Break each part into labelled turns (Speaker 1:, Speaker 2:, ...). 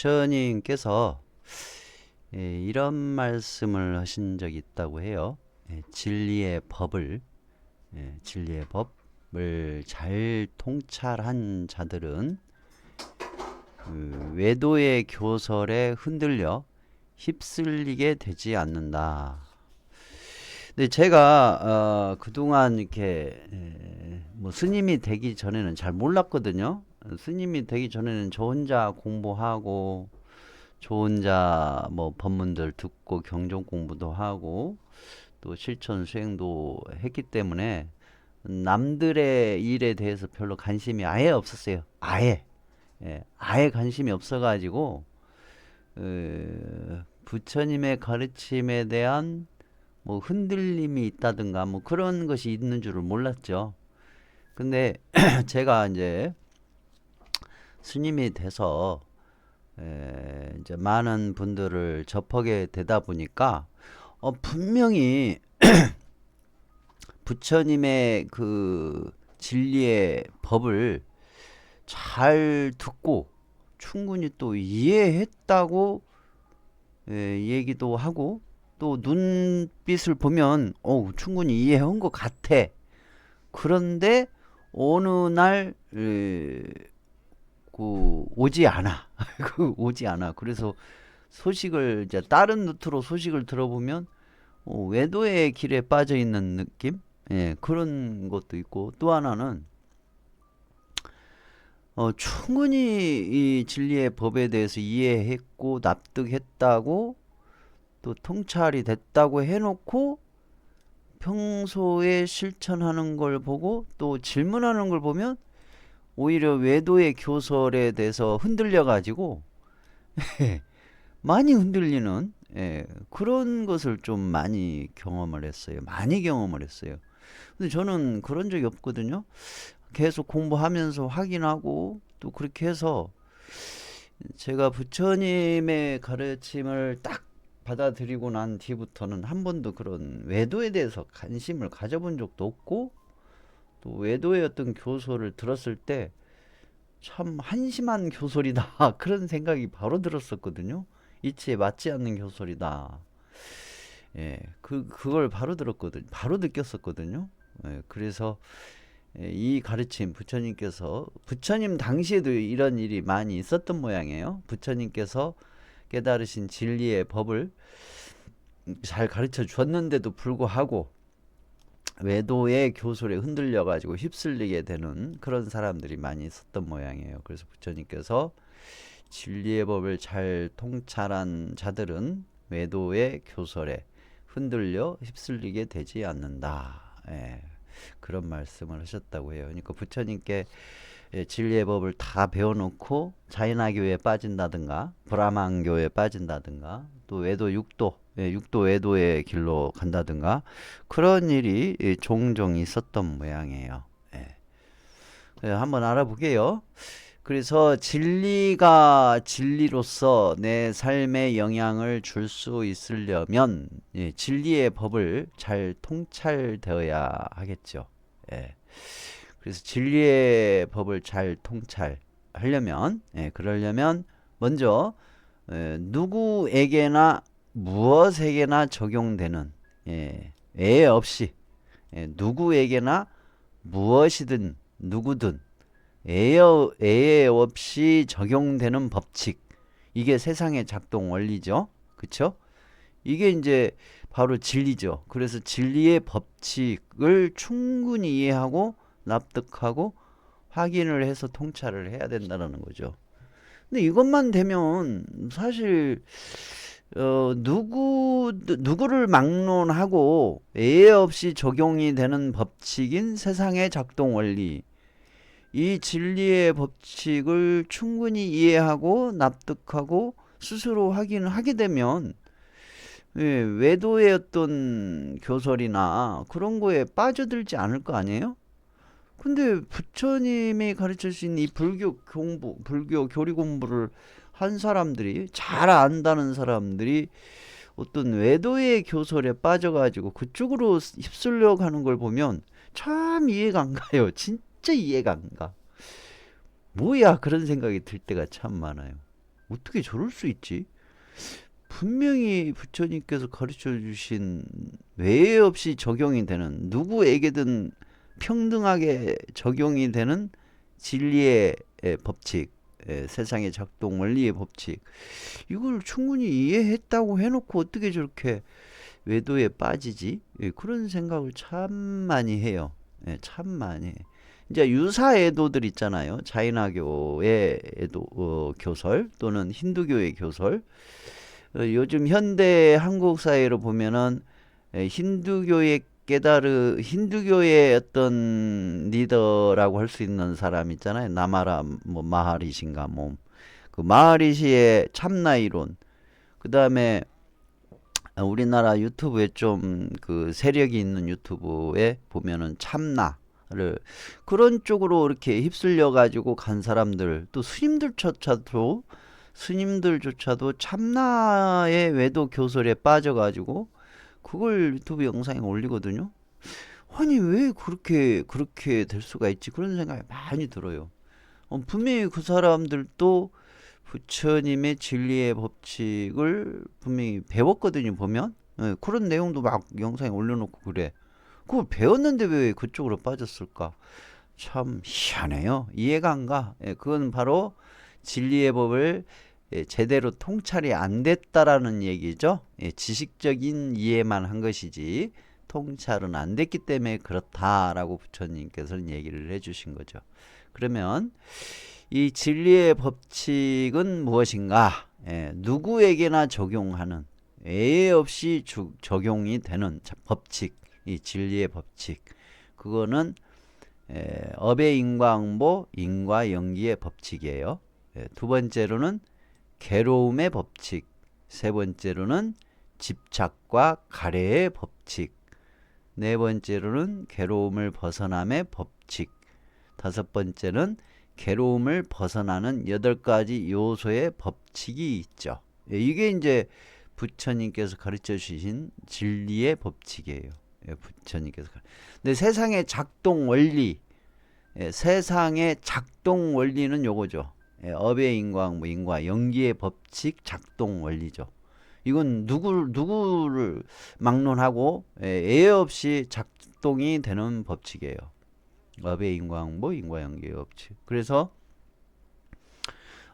Speaker 1: 부처님께서 예, 이런 말씀을 하신 적이 있다고 해요. 예, 진리의 법을 예, 진리의 법을 잘 통찰한 자들은 그 외도의 교설에 흔들려 휩쓸리게 되지 않는다. 근데 제가 어, 그동안 이렇게 에, 뭐 스님이 되기 전에는 잘 몰랐거든요. 스님이 되기 전에는 저 혼자 공부하고 저 혼자 뭐 법문들 듣고 경전 공부도 하고 또 실천 수행도 했기 때문에 남들의 일에 대해서 별로 관심이 아예 없었어요. 아예. 예, 아예 관심이 없어가지고 어, 부처님의 가르침에 대한 뭐 흔들림이 있다든가 뭐 그런 것이 있는 줄을 몰랐죠. 근데 제가 이제 스님이 돼서 에, 이제 많은 분들을 접하게 되다 보니까 어, 분명히 부처님의 그 진리의 법을 잘 듣고 충분히 또 이해했다고 에, 얘기도 하고 또 눈빛을 보면 어 충분히 이해한 것 같아. 그런데 어느 날 에, 그 오지 않아. 그 오지 않아. 그래서 소식을 이제 다른 루트로 소식을 들어보면 어, 외도의 길에 빠져 있는 느낌? 예, 그런 것도 있고 또 하나는 어, 충분히 이 진리의 법에 대해서 이해했고 납득했다고 또 통찰이 됐다고 해놓고 평소에 실천하는 걸 보고 또 질문하는 걸 보면 오히려 외도의 교설에 대해서 흔들려 가지고 많이 흔들리는 예, 그런 것을 좀 많이 경험을 했어요. 많이 경험을 했어요. 근데 저는 그런 적이 없거든요. 계속 공부하면서 확인하고 또 그렇게 해서 제가 부처님의 가르침을 딱 받아들이고 난 뒤부터는 한 번도 그런 외도에 대해서 관심을 가져본 적도 없고 또 외도의 어떤 교소를 들었을 때 참 한심한 교솔이다 그런 생각이 바로 들었었거든요. 이치에 맞지 않는 교솔이다. 예, 그 그걸 바로 들었거든, 바로 느꼈었거든요. 예, 그래서 예, 이 가르침 부처님께서 부처님 당시에도 이런 일이 많이 있었던 모양이에요. 부처님께서 깨달으신 진리의 법을 잘 가르쳐 주었는데도 불구하고 외도의 교솔에 흔들려 가지고 휩쓸리게 되는 그런 사람들이 많이 있었던 모양이에요. 그래서 부처님께서 진리의 법을 잘 통찰한 자들은 외도의 교설에 흔들려 휩쓸리게 되지 않는다. 예, 그런 말씀을 하셨다고 해요. 그러니까 부처님께 예, 진리의 법을 다 배워놓고 자이나교에 빠진다든가 브라만교에 빠진다든가 또 외도 육도 예, 육도 외도의 길로 간다든가 그런 일이 예, 종종 있었던 모양이에요. 예. 예, 한번 알아보게요. 그래서 진리가 진리로서 내 삶에 영향을 줄 수 있으려면 예, 진리의 법을 잘 통찰되어야 하겠죠. 예. 그래서 진리의 법을 잘 통찰하려면 예, 그러려면 먼저 예, 누구에게나 무엇에게나 적용되는 예, 애 없이 예, 누구에게나 무엇이든 누구든 애여, 애 없이 적용되는 법칙. 이게 세상의 작동 원리죠. 그쵸? 이게 이제 바로 진리죠. 그래서 진리의 법칙을 충분히 이해하고 납득하고 확인을 해서 통찰을 해야 된다는 거죠 근데 이것만 되면 사실 어, 누구, 누구를 막론하고 애 없이 적용이 되는 법칙인 세상의 작동 원리. 이 진리의 법칙을 충분히 이해하고 납득하고 스스로 확인 하게 되면 예, 외도의 어떤 교설이나 그런 거에 빠져들지 않을 거 아니에요? 근데 부처님이 가르쳐 주신 이 불교 공부, 불교 교리 공부를 한 사람들이 잘 안다는 사람들이 어떤 외도의 교설에 빠져가지고 그쪽으로 휩쓸려 가는 걸 보면 참 이해가 안 가요. 진짜 이해가 안 가. 뭐야 그런 생각이 들 때가 참 많아요. 어떻게 저럴 수 있지? 분명히 부처님께서 가르쳐 주신 외에 없이 적용이 되는 누구에게든 평등하게 적용이 되는 진리의 에, 법칙, 에, 세상의 작동 원리의 법칙 이걸 충분히 이해했다고 해놓고 어떻게 저렇게 외도에 빠지지? 예, 그런 생각을 참 많이 해요. 예, 참 많이. 해. 이제 유사 애도들 있잖아요. 자이나교의 애도 어, 교설 또는 힌두교의 교설. 어, 요즘 현대 한국 사회로 보면은 에, 힌두교의 깨달으 힌두교의 어떤 리더라고 할 수 있는 사람 있잖아요. 나마라 뭐 마하리신가 뭐 그 마하리시의 참나 이론. 그다음에 우리나라 유튜브에 좀 그 세력이 있는 유튜브에 보면은 참나를 그런 쪽으로 이렇게 휩쓸려 가지고 간 사람들 또 스님들조차도 스님들조차도 참나의 외도 교설에 빠져 가지고 그걸 유튜브 영상에 올리거든요. 아니 왜 그렇게 그렇게 될 수가 있지? 그런 생각이 많이 들어요. 어, 분명히 그 사람들도 부처님의 진리의 법칙을 분명히 배웠거든요, 보면. 예, 그런 내용도 막 영상에 올려놓고 그래. 그걸 배웠는데 왜 그쪽으로 빠졌을까? 참 희한해요. 이해가 안 가. 예, 그건 바로 진리의 법을 예, 제대로 통찰이 안 됐다라는 얘기죠. 예, 지식적인 이해만 한 것이지 통찰은 안 됐기 때문에 그렇다라고 부처님께서는 얘기를 해주신 거죠. 그러면 이 진리의 법칙은 무엇인가? 예, 누구에게나 적용하는 예외 없이 주, 적용이 되는 자- 법칙, 이 진리의 법칙. 그거는 에, 업의 인과응보, 인과연기의 법칙이에요. 예, 두 번째로는 괴로움의 법칙. 세 번째로는 집착과 가래의 법칙. 네 번째로는 괴로움을 벗어남의 법칙. 다섯 번째는 괴로움을 벗어나는 여덟 가지 요소의 법칙이 있죠. 예, 이게 이제 부처님께서 가르쳐 주신 진리의 법칙이에요. 예, 부처님께서. 근데 세상의 작동 원리, 예, 세상의 작동 원리는 요거죠. 예, 업의 인과, 뭐 인과, 연기의 법칙, 작동 원리죠. 이건 누구 누구를 막론하고 예, 예외 없이 작동이 되는 법칙이에요. 업의 인과응보, 인과연기의 법칙. 그래서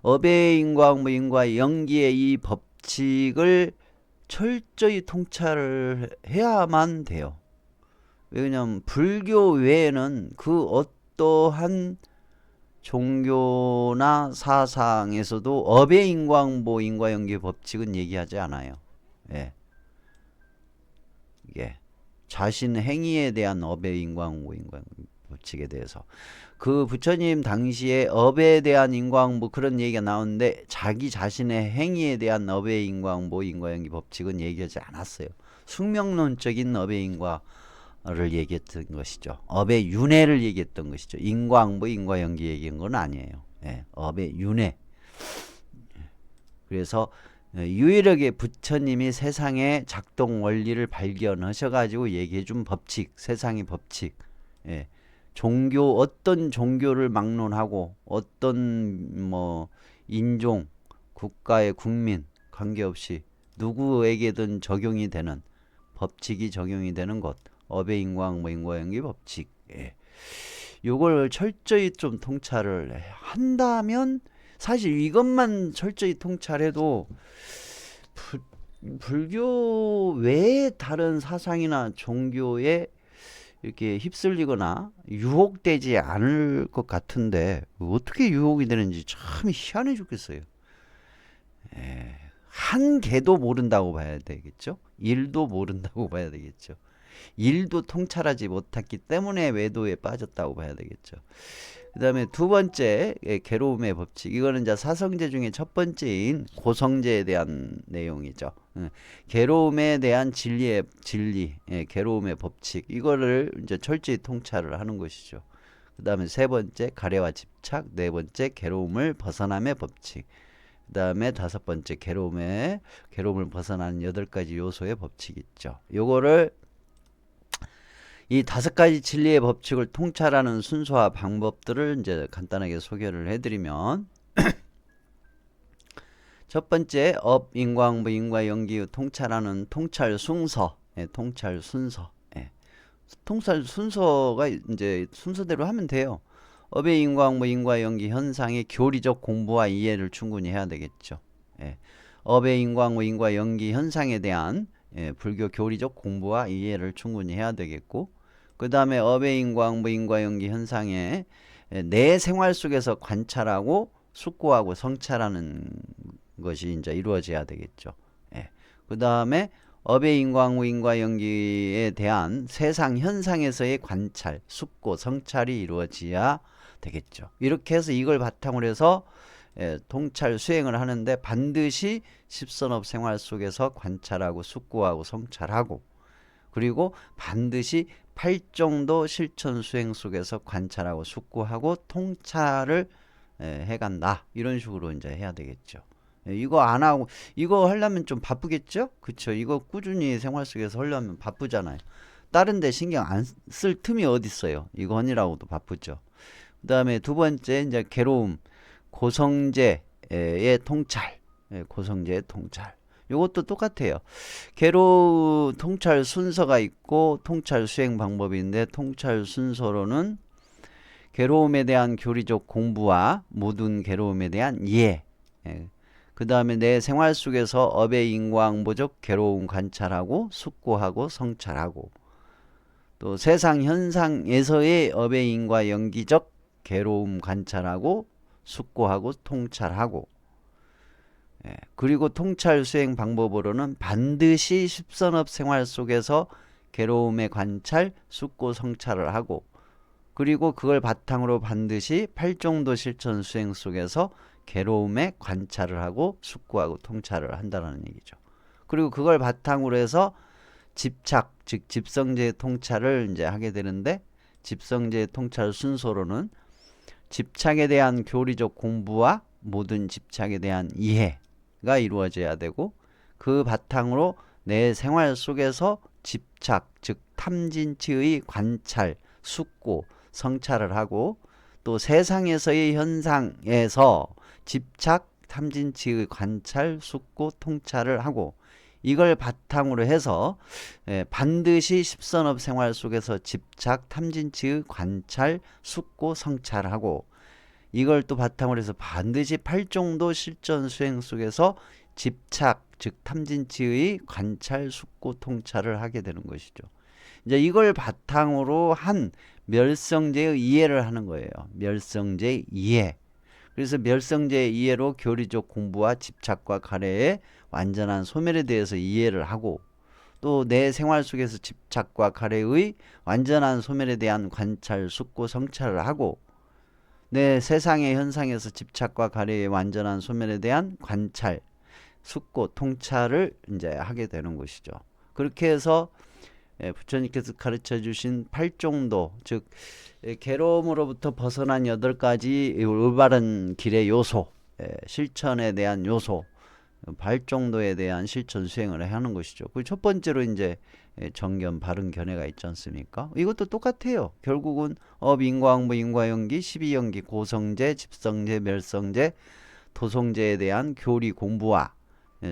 Speaker 1: 업의 인과응보, 인과연기의 이 법칙을 철저히 통찰을 해야만 돼요. 왜냐하면 불교 외에는 그 어떠한 종교나 사상에서도 업의 인과응보, 인과연기 법칙은 얘기하지 않아요. 예. 이게 자신 행위에 대한 업의 인과응보, 인과연기 법칙에 대해서 그 부처님 당시에 업에 대한 인과응보 그런 얘기가 나오는데 자기 자신의 행위에 대한 업의 인과응보, 인과연기 법칙은 얘기하지 않았어요. 숙명론적인 업의 인과 를 얘기했던 것이죠. 업의 윤회를 얘기했던 것이죠. 인과응보, 인과연기 얘기한 건 아니에요. 예, 업의 윤회. 그래서 어, 유일하게 부처님이 세상의 작동 원리를 발견하셔가지고 얘기해준 법칙, 세상의 법칙. 예. 종교 어떤 종교를 막론하고 어떤 뭐 인종, 국가의 국민 관계없이 누구에게든 적용이 되는 법칙이 적용이 되는 것 업의 인과응 뭐 인과연기 법칙 예. 요걸 철저히 좀 통찰을 한다면 사실 이것만 철저히 통찰해도 부, 불교 외에 다른 사상이나 종교에 이렇게 휩쓸리거나 유혹되지 않을 것 같은데 어떻게 유혹이 되는지 참 희한해 죽겠어요. 에, 한 개도 모른다고 봐야 되겠죠. 일도 모른다고 봐야 되겠죠. 일도 통찰하지 못했기 때문에 외도에 빠졌다고 봐야 되겠죠. 그 다음에 두 번째 예, 괴로움의 법칙 이거는 이제 사성제 중에 첫 번째인 고성제에 대한 내용이죠. 예, 괴로움에 대한 진리의 진리, 예, 괴로움의 법칙 이거를 이제 철저히 통찰을 하는 것이죠. 그 다음에 세 번째 가래와 집착, 네 번째 괴로움을 벗어남의 법칙, 그 다음에 다섯 번째 괴로움의 괴로움을 벗어나는 여덟 가지 요소의 법칙 있죠. 요거를 이 다섯 가지 진리의 법칙을 통찰하는 순서와 방법들을 이제 간단하게 소개를 해드리면 첫 번째 업 인과응보 인과 연기 통찰하는 통찰 순서, 예, 통찰 순서. 예. 통찰 순서가 이제 순서대로 하면 돼요. 업의 인과응보 인과 연기 현상의 교리적 공부와 이해를 충분히 해야 되겠죠. 예. 업의 인과응보 인과 연기 현상에 대한 예, 불교 교리적 공부와 이해를 충분히 해야 되겠고 그 다음에 업의 인과응보 인과 연기 현상에 예, 내 생활 속에서 관찰하고 숙고하고 성찰하는 것이 이제 이루어져야 되겠죠. 예. 그 다음에 업의 인과응보 인과 연기에 대한 세상 현상에서의 관찰, 숙고, 성찰이 이루어져야 되겠죠. 이렇게 해서 이걸 바탕으로 해서 예, 통찰 수행을 하는데 반드시 십선업 생활 속에서 관찰하고 숙고하고 성찰하고 그리고 반드시 팔정도 실천 수행 속에서 관찰하고 숙고하고 통찰을 예, 해간다 이런 식으로 이제 해야 되겠죠. 예, 이거 안 하고 이거 하려면 좀 바쁘겠죠? 그쵸? 이거 꾸준히 생활 속에서 하려면 바쁘잖아요. 다른 데 신경 안 쓸 틈이 어디 있어요? 이거 하느라고도 바쁘죠. 그 다음에 두 번째 이제 괴로움 고성제의 통찰 예, 고성제의 통찰 이것도 똑같아요. 괴로 통찰 순서가 있고 통찰 수행 방법인데 통찰 순서로는 괴로움에 대한 교리적 공부와 모든 괴로움에 대한 이해 예. 그 다음에 내 생활 속에서 업의 인과응보적 괴로움 관찰하고 숙고하고 성찰하고 또 세상 현상에서의 업의 인과 연기적 괴로움 관찰하고 숙고하고 통찰하고 예, 그리고 통찰 수행 방법으로는 반드시 십선업 생활 속에서 괴로움의 관찰, 숙고 성찰을 하고 그리고 그걸 바탕으로 반드시 팔종도 실천 수행 속에서 괴로움의 관찰을 하고 숙고하고 통찰을 한다는 얘기죠. 그리고 그걸 바탕으로 해서 집착, 즉 집성제 통찰을 이제 하게 되는데 집성제 통찰 순서로는 집착에 대한 교리적 공부와 모든 집착에 대한 이해 가 이루어져야 되고 그 바탕으로 내 생활 속에서 집착, 즉 탐진치의 관찰, 숙고, 성찰을 하고 또 세상에서의 현상에서 집착, 탐진치의 관찰, 숙고, 통찰을 하고 이걸 바탕으로 해서 예, 반드시 십선업 생활 속에서 집착, 탐진치의 관찰, 숙고, 성찰하고 이걸 또 바탕으로 해서 반드시 팔종도 실전 수행 속에서 집착, 즉 탐진치의 관찰, 숙고, 통찰을 하게 되는 것이죠. 이제 이걸 바탕으로 한 멸성제의 이해를 하는 거예요. 멸성제 이해. 그래서 멸성제 이해로 교리적 공부와 집착과 가래의 완전한 소멸에 대해서 이해를 하고 또 내 생활 속에서 집착과 가래의 완전한 소멸에 대한 관찰, 숙고, 성찰을 하고 내 세상의 현상에서 집착과 가래의 완전한 소멸에 대한 관찰, 숙고, 통찰을 이제 하게 되는 것이죠. 그렇게 해서 예, 부처님께서 가르쳐 주신 팔종도 즉 예, 괴로움으로부터 벗어난 여덟 가지 올바른 길의 요소 예, 실천에 대한 요소 발정도에 대한 실천 수행을 하는 것이죠. 그 첫 번째로 이제 정견, 바른 견해가 있지 않습니까? 이것도 똑같아요. 결국은 업, 인과응보, 인과연기, 십이연기, 고성제, 집성제, 멸성제, 도성제에 대한 교리 공부와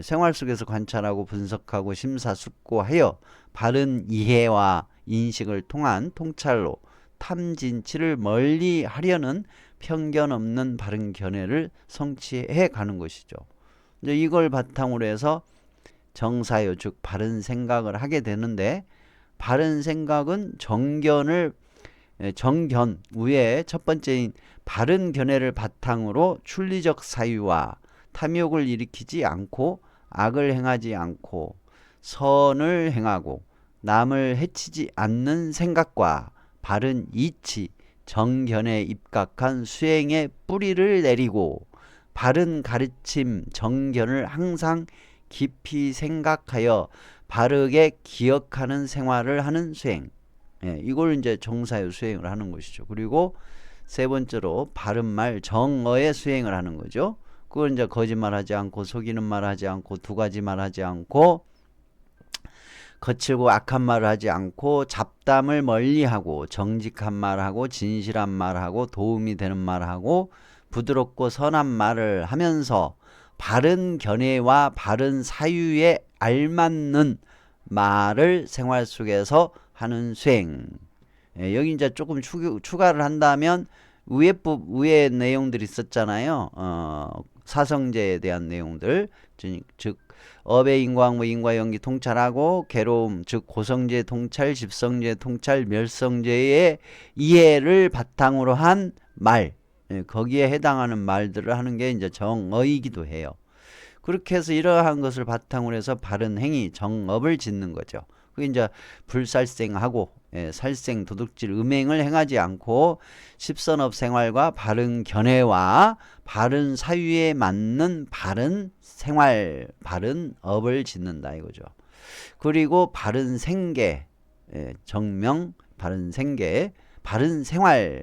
Speaker 1: 생활 속에서 관찰하고 분석하고 심사숙고하여 바른 이해와 인식을 통한 통찰로 탐진치를 멀리 하려는 편견 없는 바른 견해를 성취해 가는 것이죠. 이제 이걸 바탕으로 해서 정사요 즉 바른 생각을 하게 되는데 바른 생각은 정견을 정견 위에 첫 번째인 바른 견해를 바탕으로 출리적 사유와 탐욕을 일으키지 않고 악을 행하지 않고 선을 행하고 남을 해치지 않는 생각과 바른 이치, 정견에 입각한 수행의 뿌리를 내리고 바른 가르침, 정견을 항상 깊이 생각하여 바르게 기억하는 생활을 하는 수행. 예, 이걸 이제 정사의 수행을 하는 것이죠. 그리고 세 번째로 바른 말, 정어의 수행을 하는 거죠. 그걸 이제 거짓말하지 않고 속이는 말하지 않고 두 가지 말하지 않고 거칠고 악한 말을 하지 않고 잡담을 멀리하고 정직한 말하고 진실한 말하고 도움이 되는 말하고 부드럽고 선한 말을 하면서 바른 견해와 바른 사유에 알맞는 말을 생활 속에서 하는 수행. 예, 여기 이제 조금 추, 추가를 한다면 부 위에 내용들이 있었잖아요. 어, 사성제에 대한 내용들 즉, 즉 업의 인과항무 인과연기 통찰하고 괴로움 즉 고성제 통찰 집성제 통찰 멸성제의 이해를 바탕으로 한말 예, 거기에 해당하는 말들을 하는 게 이제 정어이기도 해요. 그렇게 해서 이러한 것을 바탕으로 해서 바른 행위 정업을 짓는 거죠. 그게 이제 불살생하고 예, 살생 도둑질 음행을 행하지 않고 십선업 생활과 바른 견해와 바른 사유에 맞는 바른 생활 바른 업을 짓는다 이거죠. 그리고 바른 생계 예, 정명 바른 생계 바른 생활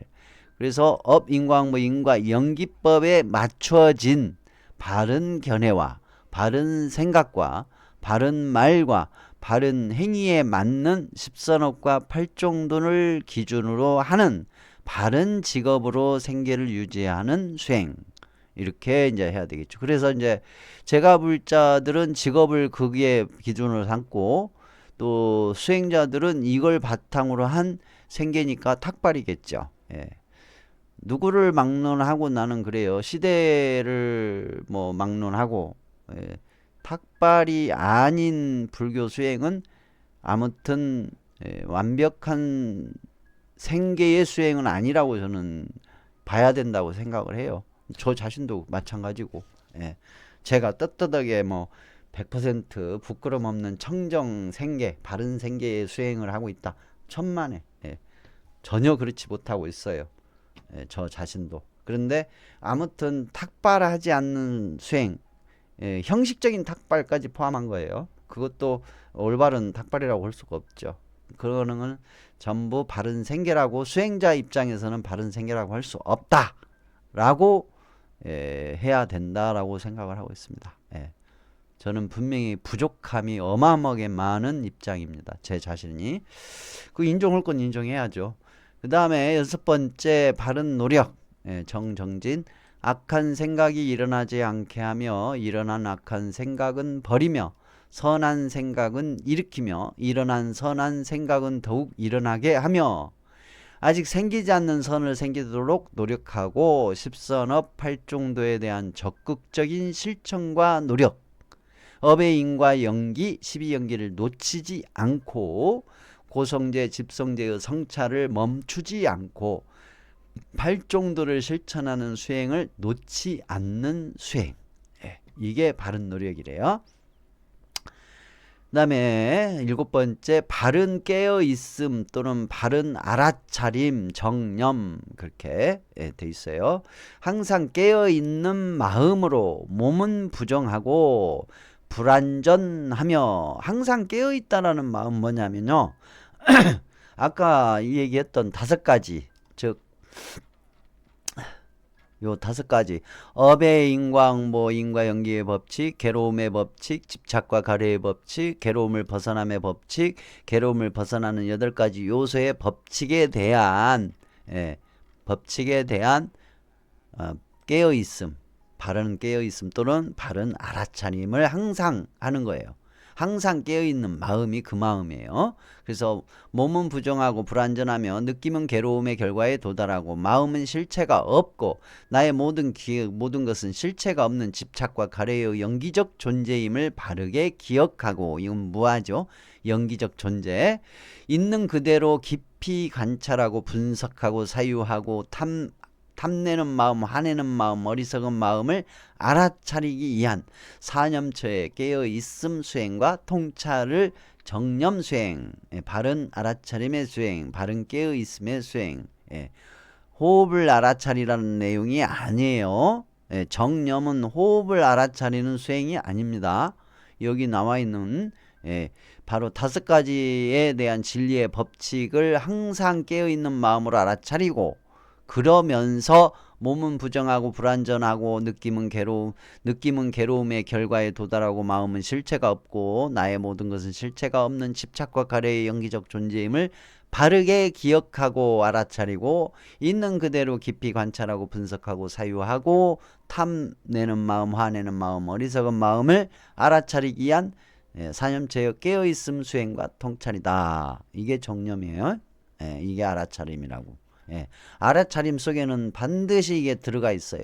Speaker 1: 그래서 업 인과응보 인과 연기법에 맞춰진 바른 견해와 바른 생각과 바른 말과 바른 행위에 맞는 십선업과 팔종돈을 기준으로 하는 바른 직업으로 생계를 유지하는 수행 이렇게 이제 해야 되겠죠. 그래서 이제 제가 불자들은 직업을 거기에 기준으로 삼고 또 수행자들은 이걸 바탕으로 한 생계니까 탁발이겠죠. 예. 누구를 막론하고 나는 그래요. 시대를 뭐 막론하고 예. 탁발이 아닌 불교 수행은 아무튼 예, 완벽한 생계의 수행은 아니라고 저는 봐야 된다고 생각을 해요. 저 자신도 마찬가지고 예. 제가 떳떳하게 뭐 100% 부끄럼 없는 청정 생계, 바른 생계의 수행을 하고 있다. 천만에 예. 전혀 그렇지 못하고 있어요. 예, 저 자신도. 그런데 아무튼 탁발하지 않는 수행, 예, 형식적인 탁발까지 포함한 거예요. 그것도 올바른 탁발이라고 할 수가 없죠. 그거는 전부 바른 생계라고 수행자 입장에서는 바른 생계라고 할 수 없다라고 예, 해야 된다라고 생각을 하고 있습니다. 예. 저는 분명히 부족함이 어마어마하게 많은 입장입니다. 제 자신이 그 인정할 건 인정해야죠. 그 다음에 여섯 번째 바른 노력. 예, 정정진. 악한 생각이 일어나지 않게 하며 일어난 악한 생각은 버리며 선한 생각은 일으키며 일어난 선한 생각은 더욱 일어나게 하며 아직 생기지 않는 선을 생기도록 노력하고 십선업 팔종도에 대한 적극적인 실천과 노력. 업의 인과 연기 십이연기를 놓치지 않고 고성제 집성제의 성찰을 멈추지 않고 팔종도를 실천하는 수행을 놓지 않는 수행. 예, 이게 바른 노력이래요. 그 다음에 일곱 번째 바른 깨어 있음 또는 바른 알아차림 정념 그렇게 예, 돼 있어요. 항상 깨어 있는 마음으로 몸은 부정하고 불안전하며 항상 깨어 있다라는 마음 뭐냐면요. 아까 얘기했던 다섯 가지 즉 요 다섯 가지 업의 인광 뭐 인과 연기의 법칙 괴로움의 법칙 집착과 가려의 법칙 괴로움을 벗어남의 법칙 괴로움을 벗어나는 여덟 가지 요소의 법칙에 대한 예, 법칙에 대한 어, 깨어 있음 바른 깨어 있음 또는 바른 알아차림을 항상 하는 거예요. 항상 깨어있는 마음이 그 마음이에요. 그래서 몸은 부정하고 불안전하며 느낌은 괴로움의 결과에 도달하고 마음은 실체가 없고 나의 모든 기억, 모든 것은 실체가 없는 집착과 가래의 연기적 존재임을 바르게 기억하고 이건 무하죠. 연기적 존재. 있는 그대로 깊이 관찰하고 분석하고 사유하고 탐, 탐내는 마음, 화내는 마음, 어리석은 마음을 알아차리기 위한 사념처의 깨어 있음 수행과 통찰을 정념 수행, 예, 바른 알아차림의 수행, 바른 깨어 있음의 수행. 예. 호흡을 알아차리라는 내용이 아니에요. 예, 정념은 호흡을 알아차리는 수행이 아닙니다. 여기 나와 있는 예, 바로 다섯 가지에 대한 진리의 법칙을 항상 깨어 있는 마음으로 알아차리고 그러면서 몸은 부정하고 불완전하고 느낌은 괴로움, 느낌은 괴로움의 결과에 도달하고 마음은 실체가 없고 나의 모든 것은 실체가 없는 집착과 가래의 연기적 존재임을 바르게 기억하고 알아차리고 있는 그대로 깊이 관찰하고 분석하고 사유하고 탐내는 마음, 화내는 마음, 어리석은 마음을 알아차리기 위한 예, 사념체의 깨어있음 수행과 통찰이다. 이게 정념이에요. 예, 이게 알아차림이라고. 예, 알아차림 속에는 반드시 이게 들어가 있어요.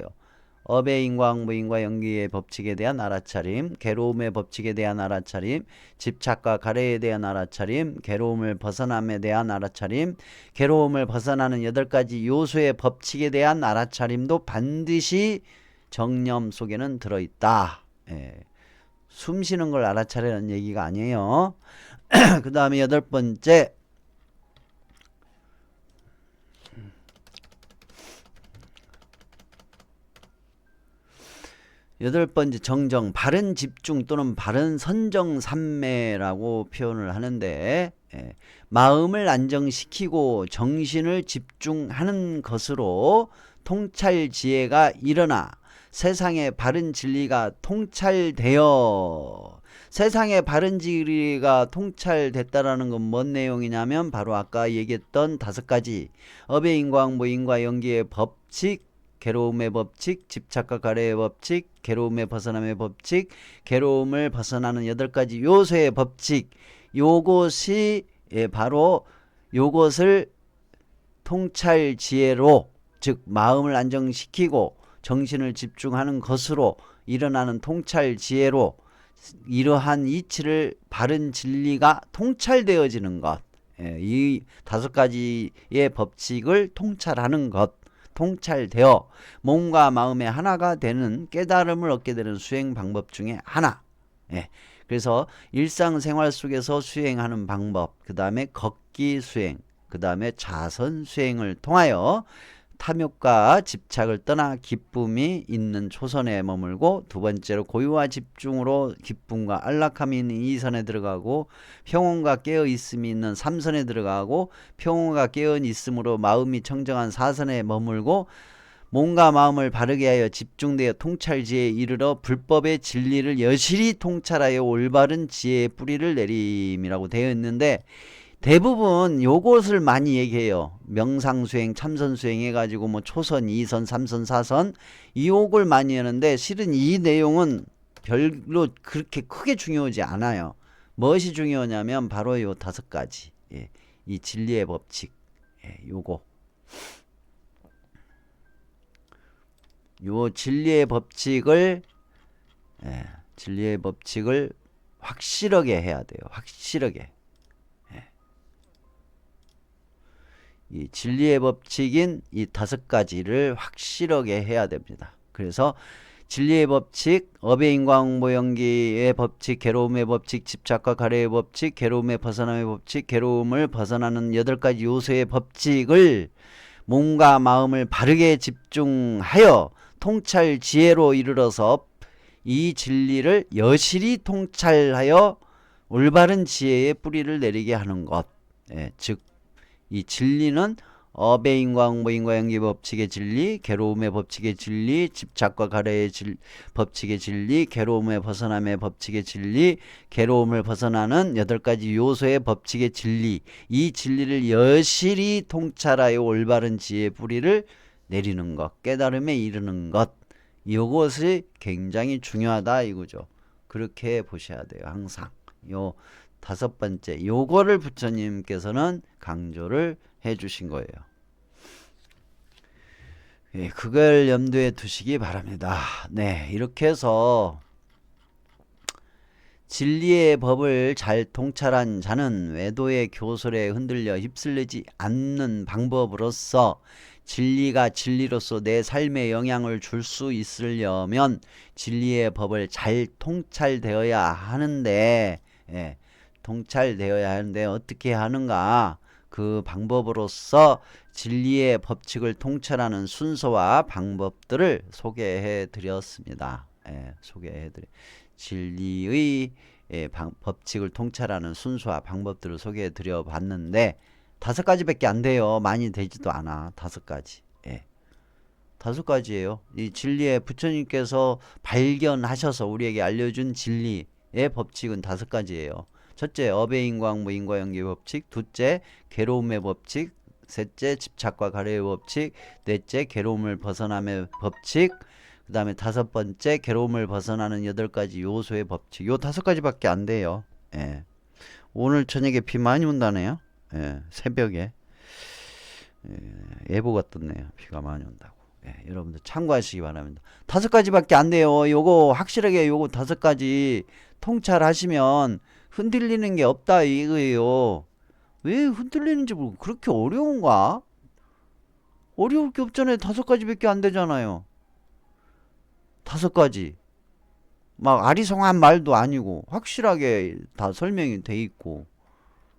Speaker 1: 업의 인과 항무인과 연기의 법칙에 대한 알아차림, 괴로움의 법칙에 대한 알아차림, 집착과 가래에 대한 알아차림, 괴로움을 벗어남에 대한 알아차림, 괴로움을 벗어나는 여덟 가지 요소의 법칙에 대한 알아차림도 반드시 정념 속에는 들어있다. 예. 숨 쉬는 걸 알아차리는 얘기가 아니에요. 그 다음에 여덟 번째, 여덟 번째 정정, 바른 집중 또는 바른 선정 삼매라고 표현을 하는데, 예, 마음을 안정시키고 정신을 집중하는 것으로 통찰 지혜가 일어나 세상의 바른 진리가 통찰되어 세상의 바른 진리가 통찰됐다라는 건 뭔 내용이냐면 바로 아까 얘기했던 다섯 가지. 업의 인과항 무인과 연기의 법칙 괴로움의 법칙, 집착과 가래의 법칙, 괴로움의 벗어남의 법칙, 괴로움을 벗어나는 여덟 가지 요소의 법칙, 요것이 예, 바로 요것을 통찰 지혜로 즉 마음을 안정시키고 정신을 집중하는 것으로 일어나는 통찰 지혜로 이러한 이치를 바른 진리가 통찰되어지는 것. 예, 이 다섯 가지의 법칙을 통찰하는 것. 통찰되어 몸과 마음의 하나가 되는 깨달음을 얻게 되는 수행 방법 중에 하나. 예. 그래서 일상생활 속에서 수행하는 방법, 그 다음에 걷기 수행, 그 다음에 자선 수행을 통하여 탐욕과 집착을 떠나 기쁨이 있는 초선에 머물고 두 번째로 고유와 집중으로 기쁨과 안락함이 있는 이선에 들어가고 평온과 깨어 있음이 있는 삼선에 들어가고 평온과 깨어 있음으로 마음이 청정한 사선에 머물고 몸과 마음을 바르게 하여 집중되어 통찰지에 이르러 불법의 진리를 여실히 통찰하여 올바른 지혜의 뿌리를 내림이라고 되어 있는데 대부분 요것을 많이 얘기해요. 명상수행, 참선수행 해가지고 뭐 초선, 이선, 삼선, 사선 이 욕을 많이 하는데 실은 이 내용은 별로 그렇게 크게 중요하지 않아요. 무엇이 중요하냐면 바로 요 다섯 가지. 예, 이 진리의 법칙. 예, 요거. 요 진리의 법칙을 예, 진리의 법칙을 확실하게 해야 돼요. 확실하게. 이 진리의 법칙인 이 다섯 가지를 확실하게 해야 됩니다. 그래서 진리의 법칙, 업의 인과응보연기의 법칙, 괴로움의 법칙, 집착과 가래의 법칙, 괴로움의 벗어남의 법칙, 괴로움을 벗어나는 여덟 가지 요소의 법칙을 몸과 마음을 바르게 집중하여 통찰 지혜로 이르러서 이 진리를 여실히 통찰하여 올바른 지혜의 뿌리를 내리게 하는 것. 예, 즉 이 진리는 업의 인과 응보인과 연기 법칙의 진리, 괴로움의 법칙의 진리, 집착과 가래의 질, 법칙의 진리, 괴로움의 벗어남의 법칙의 진리, 괴로움을 벗어나는 여덟 가지 요소의 법칙의 진리, 이 진리를 여실히 통찰하여 올바른 지혜의 뿌리를 내리는 것, 깨달음에 이르는 것, 이것이 굉장히 중요하다 이거죠. 그렇게 보셔야 돼요. 항상 요 다섯 번째 요거를 부처님께서는 강조를 해 주신 거예요. 예, 그걸 염두에 두시기 바랍니다. 네, 이렇게 해서 진리의 법을 잘 통찰한 자는 외도의 교설에 흔들려 휩쓸리지 않는 방법으로서 진리가 진리로서 내 삶에 영향을 줄 수 있으려면 진리의 법을 잘 통찰되어야 하는데 예, 통찰되어야 하는데 어떻게 하는가? 그 방법으로서 진리의 법칙을 통찰하는 순서와 방법들을 소개해 드렸습니다. 예, 소개해 드려. 진리의 예, 방, 법칙을 통찰하는 순서와 방법들을 소개해 드려 봤는데 다섯 가지밖에 안 돼요. 많이 되지도 않아. 다섯 가지. 예. 다섯 가지예요. 이 진리에 부처님께서 발견하셔서 우리에게 알려준 진리의 법칙은 다섯 가지예요. 첫째, 업의 인과응보 뭐 인과 연계 법칙. 둘째, 괴로움의 법칙. 셋째, 집착과 가려의 법칙. 넷째, 괴로움을 벗어남의 법칙. 그 다음에 다섯 번째, 괴로움을 벗어나는 여덟 가지 요소의 법칙. 요 다섯 가지밖에 안 돼요. 예. 오늘 저녁에 비 많이 온다네요. 예, 새벽에. 예, 예보가 떴네요. 비가 많이 온다고. 예, 여러분들 참고하시기 바랍니다. 다섯 가지밖에 안 돼요. 요거 확실하게 요거 다섯 가지 통찰하시면 흔들리는 게 없다 이거예요. 왜 흔들리는지 모르고 그렇게 어려운가? 어려울 게 없잖아요. 다섯 가지밖에 안 되잖아요. 다섯 가지. 막 아리송한 말도 아니고 확실하게 다 설명이 돼 있고.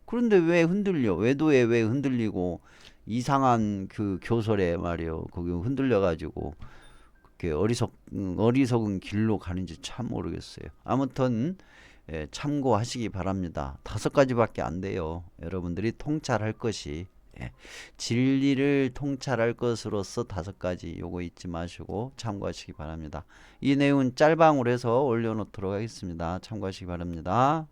Speaker 1: 그런데 왜 흔들려? 외도에 왜 흔들리고 이상한 그 교설에 말이요. 거기 흔들려 가지고 그렇게 어리석 음, 어리석은 길로 가는지 참 모르겠어요. 아무튼 예, 참고하시기 바랍니다. 다섯 가지밖에 안 돼요. 여러분들이 통찰할 것이 예, 진리를 통찰할 것으로서 다섯 가지 요거 잊지 마시고 참고하시기 바랍니다. 이 내용은 짤방으로 해서 올려놓도록 하겠습니다. 참고하시기 바랍니다.